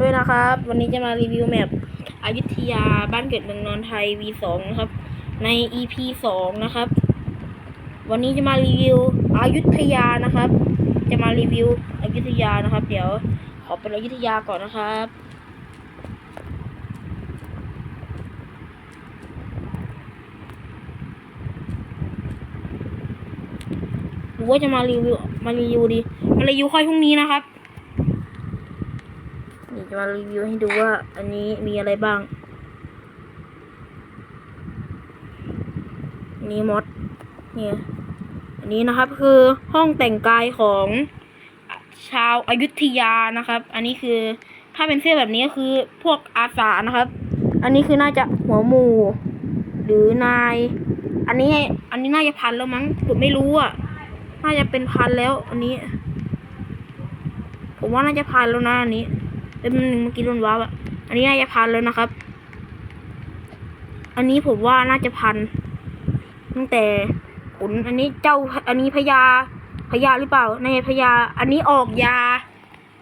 ด้วยนะครับ วันนี้จะมารีวิวแมปอยุธยาบ้านเกิดเมืองนอนไทย V2 นะครับ ใน EP 2 นะครับ วันนี้จะมารีวิวอยุธยานะครับ จะมารีวิวอยุธยานะครับ เดี๋ยวขอเป็นอยุธยาก่อนนะครับหรือว่าจะมารีวิวมารีวิวดี มารีวิวค่อยพรุ่งนี้นะครับ จะมารีวิวให้ดูว่าอันนี้มีอะไรบ้าง นี่มดเนี่ยอันนี้นะครับคือห้องแต่งกายของชาวอายุทยานะครับ อันนี้คือถ้าเป็นเสื้อแบบนี้ก็คือพวกอาสานะครับ อันนี้คือน่าจะหัวหมูหรือนาย อันนี้อันนี้น่าจะพันแล้วมั้งผมไม่รู้อะน่าจะเป็นพันแล้ว อันนี้ ผมว่าน่าจะพันแล้วนะอันนี้ เป็นหนึ่งเมื่อกี้โดนว้าวอะอันนี้น่าจะพันแล้วนะครับ อันนี้ผมว่าน่าจะพัน ตั้งแต่ขุนอันนี้เจ้า อันนี้พญาพญาหรือเปล่าในพญา อันนี้ออกยา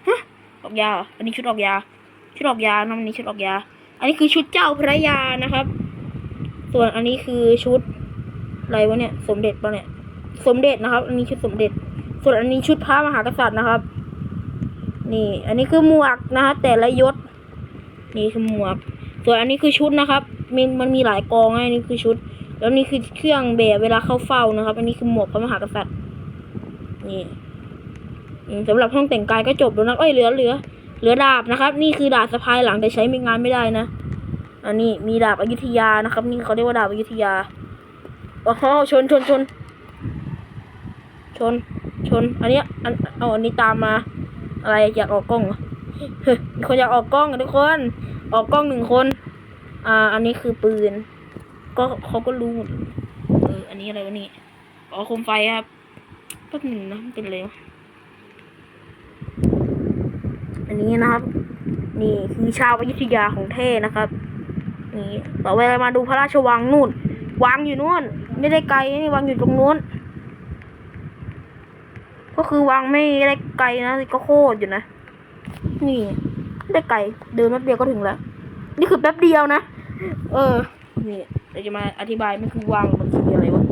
ฮะออกยาออันนี้ชุดออกยา ชุดออกยานะอันนี้ชุดออกยา อันนี้คือชุดเจ้าพระยานะครับ ส่วนอันนี้คือชุดอะไรวะเนี่ย สมเด็จปะเนี่ย สมเด็จนะครับ อันนี้ชุดสมเด็จ ส่วนอันนี้ชุดพระมหากษัตริย์นะครับ นี่ อันนี้คือหมวกนะครับแต่ละยศ นี่คือหมวก ส่วนอันนี้คือชุดนะครับมีมันมีหลายกองอันนี้คือชุด แล้วนี่คือเครื่องแบบเวลาเข้าเฝ้านะครับ อันนี้คือหมวกพระมหากษัตริย์ นี่สำหรับห้องแต่งกายก็จบแล้วนะเอ้ยเหลือเหลือเหลือดาบนะครับ นี่คือดาบสะพายหลังแต่ใช้ไม่งานไม่ได้นะ อันนี้มีดาบอยุธยานะครับ นี่เขาเรียกว่าดาบอยุธยาโอ้โหชนชนชนชนชน อันเนี้ยอันเอาอันนี้ตามมา อะไรอยากออกกล้องเหรอคนอยากออกกล้องทุกคน ออกกล้องหนึ่งคน อ่า อันนี้คือปืน ก็เขาก็รู้หมดเออ อันนี้อะไรวะนี่อ๋อโคมไฟครับแป๊บหนึ่งนะเป็นอะไรวอันนี้นะครับ นี่คือชาวอยุธยาของแท้นะครับ นี่ต่อไปมาดูพระราชวังนู่นวางอยู่นู่น ไม่ได้ไกลนี่วางอยู่ตรงนู้น ก็คือวางไม่ได้ไกลนะก็โคตรอยู่นะ นี่ได้ไกลเดินแป๊บเดียวก็ถึงแล้ว นี่คือแป๊บเดียวนะ เออ นี่เดี๋ยวจะมาอธิบายมันคือวางมันคืออะไรวะ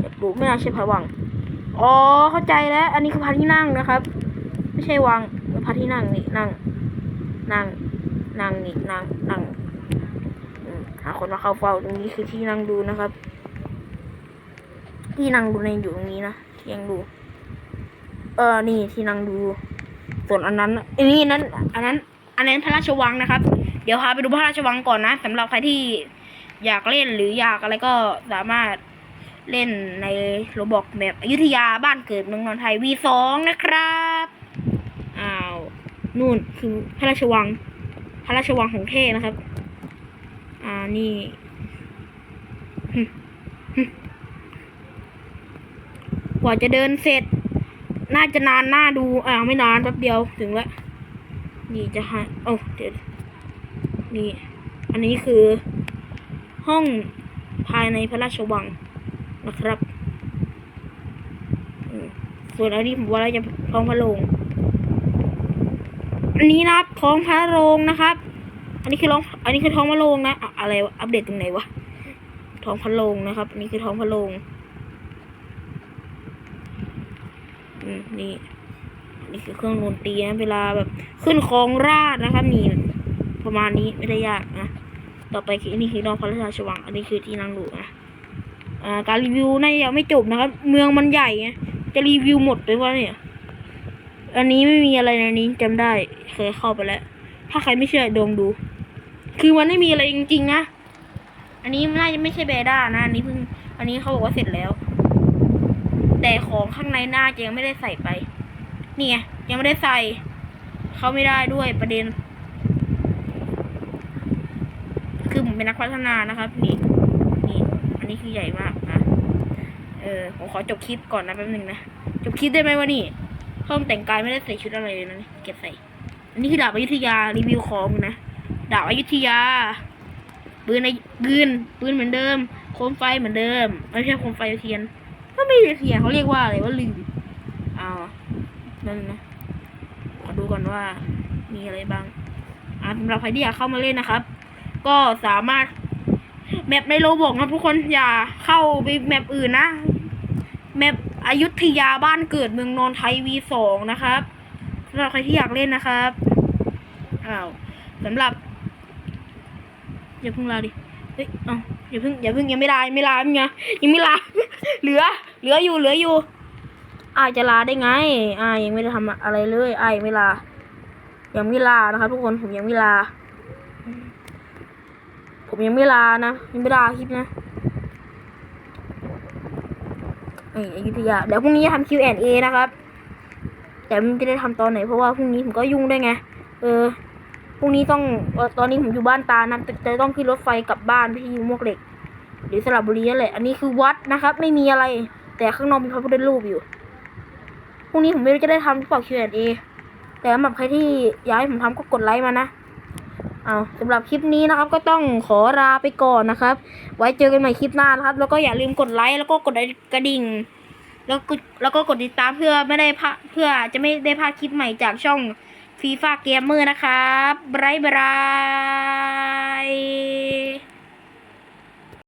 อยากรู้ไม่น่าใช่พระวังอ๋อเข้าใจแล้ว อันนี้คือพระที่นั่งนะครับ ไม่ใช่วางพระที่นั่งนี่นั่ง นั่ง นั่งนี่นั่งนั่งหาคนมาเข้าเฝ้าตรงนี้คือที่นั่งดูนะครับ ที่นั่งดูในอยู่ตรงนี้นะที่ยังดู เออนี่ที่นั่งดู ส่วนอันนั้นอันนี้นั้น อันนั้น อันนั้นพระราชวังนะครับ เดี๋ยวพาไปดูพระราชวังก่อนนะสำหรับใครที่อยากเล่นหรืออยากอะไรก็สามารถเล่นในโรบอกแบบอยุธยาบ้านเกิดเมืองนอนไทย V2 นะครับอ้าวนู่นคือพระราชวัง พระราชวังของเท่นะครับ อ่านี่กว่าจะเดินเสร็จ น่าจะนานหน่าดูอ่าไม่นานแป๊บเดียวถึงแล้วนี่จะให้โอ้เดี๋ยวนี่ อันนี้คือ ห้องภายในพระราชวังนะครับส่วนอันนี้ผมว่าเราจะท้องพระโรงอันนี้นะครับท้องพระโรงนะครับ อันนี้คือท้อง อันนี้คือท้องพระโรงนะอะอะไรอัปเดตตรงไหนวะท้องพระโรงนะครับอันนี้คือท้องพระโรง อืม นี่นี่คือเครื่องดนตรีนะเวลาแบบขึ้นคลองราชนะครับนี่ประมาณนี้ไม่ได้ยากนะต่อไปคือนี่คือน้องพระราชวัง อันนี้คือที่นั่งดูนะการรีวิวน่ายังไม่จบนะครับ เมืองมันใหญ่ไงจะรีวิวหมดไปวะเนี่ย อันนี้ไม่มีอะไรในนี้จำได้เคยเข้าไปแล้ว ถ้าใครไม่เชื่อดองดู คือมันไม่มีอะไรจริงๆนะ อันนี้น่าจะไม่ใช่เบด้านะ อันนี้เพิ่ง อันนี้เขาบอกว่าเสร็จแล้ว แต่ของข้างในหน่าจะยังไม่ได้ใส่ไป นี่ไงยังไม่ได้ใส่ เขาไม่ได้ด้วยประเด็น คือผมเป็นนักพัฒนานะครับ นี่นี่อันนี้คือใหญ่มากนะเออผมขอจบคลิปก่อนนะแป๊บนึงนะจบคลิปได้ไหมวะนี่ห้องแต่งกายไม่ได้ใส่ชุดอะไรเลยนะเก็บใส่ อันนี้คือดาบอยุธยารีวิวของนะดาบอยุธยาปืนในปืนปืนเหมือนเดิม โคมไฟเหมือนเดิมไม่ใช่โคมไฟเทียน ก็ไม่เทียนเขาเรียกว่าอะไรว่าลืมอ้าวนั่นนะขอดูก่อนว่ามีอะไรบ้างสำหรับใครที่อยากเข้ามาเล่นนะครับ ก็สามารถแมปในโลบอกนะทุกคนอย่าเข้าไปแมปอื่นนะ แมปอยุธยาบ้านเกิดเมืองนนทไทยวีสองนะครับสำหรับใครที่อยากเล่นนะครับอ้าวสำหรับอย่าเพิ่งลาดิเฮ้ยเอ้าอย่าเพิ่งอย่าเพิ่งยังไม่ลายังไม่ลายังไงยังไม่ลาเหลือ เหลืออยู่เหลืออยู่อายจะลาได้ไงอายยังไม่ได้ทำอะไรเลยอายยังไม่ลา ยังไม่ลานะครับทุกคนผมยังไม่ลา ผมยังไม่ลานะยังไม่ลาคลิปนะเอ้ยอยุธยาเดี๋ยวพรุ่งนี้ทำ Q&A นะครับ แต่ไมันจะได้ทำตอนไหนเพราะว่าพรุ่งนี้ผมก็ยุ่งด้วยไง เออพรุ่งนี้ต้องตอนนี้ผมอยู่บ้านตานะแต่จะต้องขึ้นรถไฟกลับบ้านที่มวกเหล็ก หรือสระบุรีนั่นแหละ อันนี้คือวัดนะครับ ไม่มีอะไร แต่ข้างนอกมีพระพุทธรูปอยู่พรุ่งนี้ผมไม่รู้จะได้ทำหรือเปล่า Q&A แต่สำหรับใครที่อยากให้ผมทำก็กดไลค์มานะเอาสำหรับคลิปนี้นะครับ ก็ต้องขอลาไปก่อนนะครับ ไว้เจอกันใหม่คลิปหน้านะครับ แล้วก็อย่าลืมกดไลค์แล้วก็กดกระดิ่ง แล้วก็แล้วก็กดติดตามเพื่อไม่ได้พลาดเพื่อจะไม่ได้พลาดคลิปใหม่จากช่องฟีฟ่าเกมเมอร์นะครับบายบาย